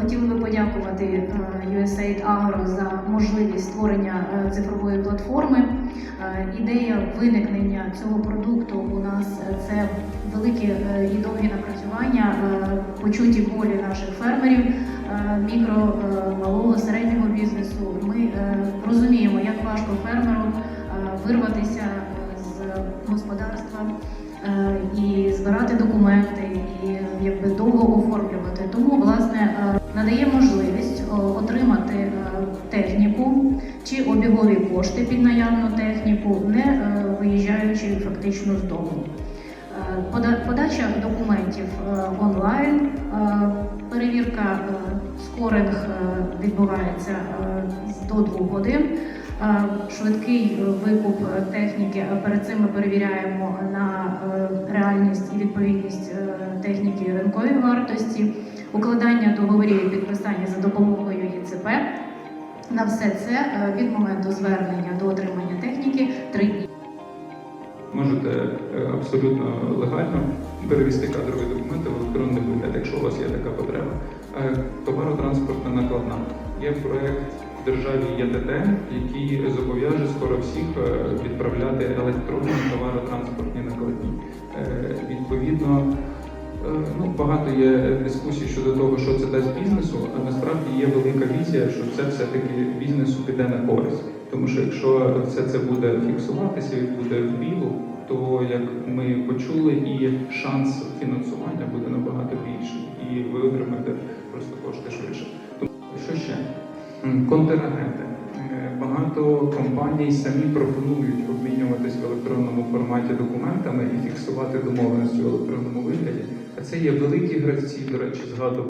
Хотіли би подякувати е, USAID Agro за можливість створення е, цифрової платформи. Е, Ідея виникнення цього продукту у нас це великі е, і довгі напрацювання, почуті болі наших фермерів, мікро, малого, середнього бізнесу. Ми розуміємо, як важко фермеру вирватися з господарства і збирати документи, і якби довго оформлювати. Тому власне надає можливість е, отримати е, техніку чи обігові кошти під наявну техніку, не е, виїжджаючи фактично з дому. Подача документів онлайн, перевірка скоринг відбувається до двох годин. Швидкий викуп техніки. Перед цим ми перевіряємо на реальність і відповідність техніки ринковій вартості, укладання договорів і підписання за допомогою ЄЦП. На все це е, від моменту звернення до отримання техніки три дні. Можете е, абсолютно легально перевести кадрові документи в електронний вигляд, якщо у вас є така потреба. Е, Товаротранспортна накладна. Є проект в державі ЄТТ, який зобов'яже скоро всіх відправляти електронні товаротранспортні накладні. Відповідно, ну, багато є дискусій щодо того, що це дасть бізнесу, а насправді є велика візія, що це все-таки бізнесу піде на користь. Тому що якщо все це буде фіксуватися і буде в білу, то як ми почули, і шанс фінансування буде набагато більший, і ви отримаєте просто кошти швидше. Тому що ще контрагенти. Багато компаній самі пропонують обмінюватись в електронному форматі документами і фіксувати домовленості в електронному вигляді. А це є великі гравці, до речі, згадував